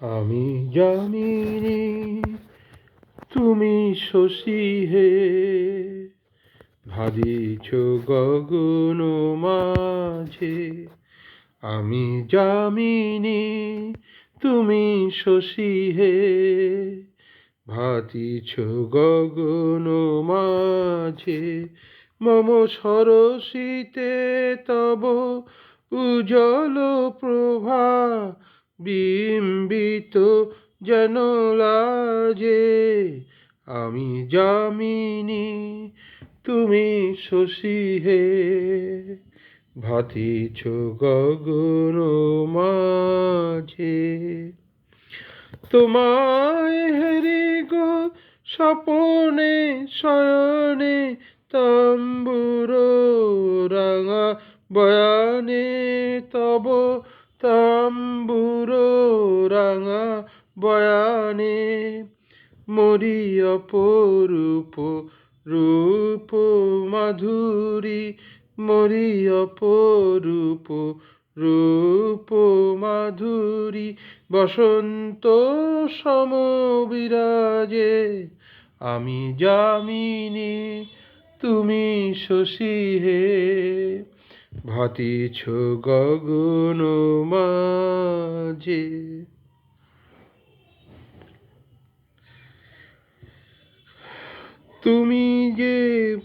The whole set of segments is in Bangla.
আমি জানিনি তুমি শশী হে। ভাবিছ গগন মাঝে, আমি জামিনী, তুমি শশী হে। ভাতিছ গগন মাঝে, মম সরসিতে তব উজ্জ্বল প্রভা বিম্বিত যেন লাজে আমি যামিনী, তুমি শশী হে। ভাতিছ গগন মাঝে। তোমায় হেরি গো স্বপনে শয়নে তম্বুর রাঙা বয়ানে তব তাম্বুর রাঙা বয়ানে মরি অপরূপ রূপ মাধুরী মরি অপরূপ রূপ মাধুরী, বসন্ত সমবিরাজে আমি যামিনী, তুমি শশী হে। ভাতিছ গগন মাঝে। তুমি যে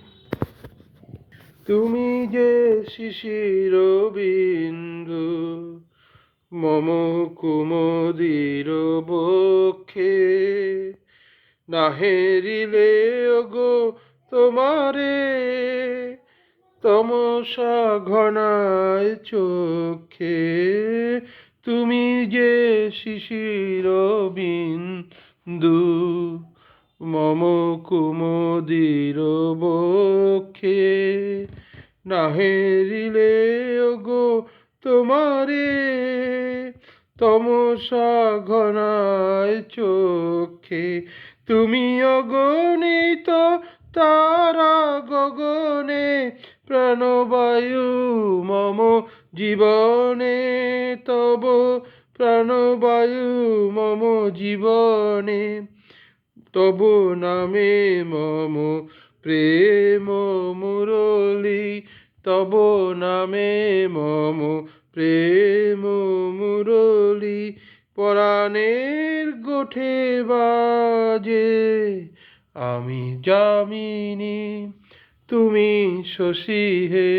তুমি যে শিশির বিন্দু, মম কুমদির বক্ষে না হেরিলে গো তোমারে। তমসা ঘনায় চোখে, তুমি যে শিশির বিন্দু, মম কুমদির বক্ষে না হেরিলে গো তোমারে তমসা ঘনায় চোখে, তুমি অগণিত তারা গগনে প্রাণবায়ু মম জীবনে, তব প্রাণবায়ু মম জীবনে। তব নামে মম প্রেম মুরলি, তব নামে মম প্রেম মুরলি। পরাণের গোঠে বাজে, আমি যামিনী। তুমি শশী হে,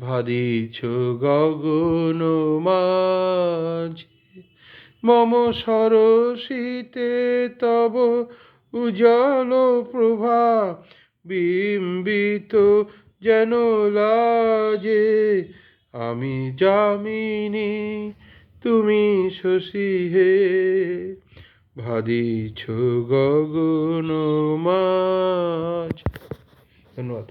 ভাদিছ গগন মাঝে। মম সরসিতে তব উজ্জ্বল প্রভা বিম্বিত যেন লাজে। আমি যামিনী, তুমি শশী হে, ভাদিছ গগন মাঝ ধন্যবাদ